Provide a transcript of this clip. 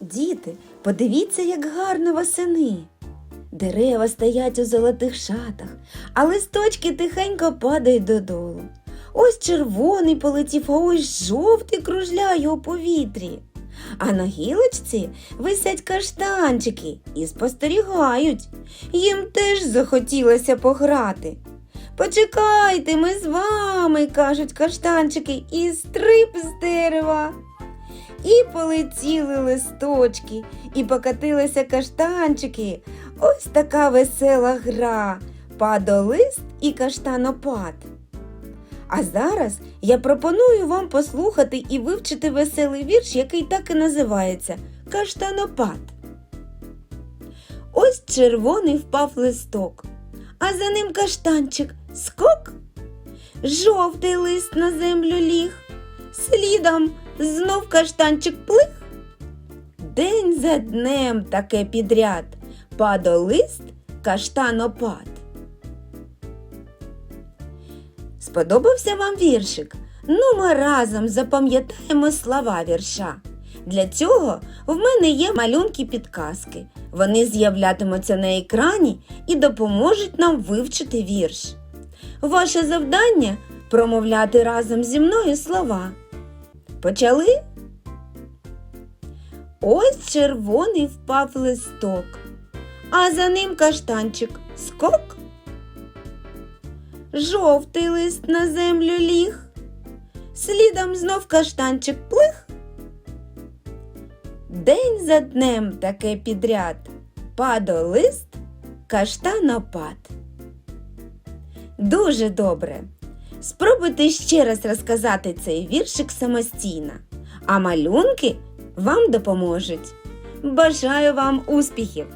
Діти, подивіться, як гарно восени. Дерева стоять у золотих шатах, а листочки тихенько падають додолу. Ось червоний полетів, а ось жовтий кружляє у повітрі. А на гілочці висять каштанчики і спостерігають. Їм теж захотілося пограти. Почекайте, ми з вами, кажуть каштанчики, і стрип з дерева. І полетіли листочки, і покатилися каштанчики. Ось така весела гра. Падолист і каштанопад. А зараз я пропоную вам послухати і вивчити веселий вірш, який так і називається Каштанопад. Ось червоний впав листок, а за ним каштанчик скок. Жовтий лист на землю ліг, слідом знов каштанчик плих. День за днем таке підряд, падолист, каштанопад. Сподобався вам віршик? Ну, ми разом запам'ятаємо слова вірша. Для цього в мене є малюнки підказки. Вони з'являтимуться на екрані і допоможуть нам вивчити вірш. Ваше завдання промовляти разом зі мною слова. Почали? Ось червоний впав листок, а за ним каштанчик скок. Жовтий лист на землю ліг, слідом знов каштанчик плих. День за днем таке підряд, падолист, каштанопад. Дуже добре. Спробуйте ще раз розказати цей віршик самостійно, а малюнки вам допоможуть. Бажаю вам успіхів!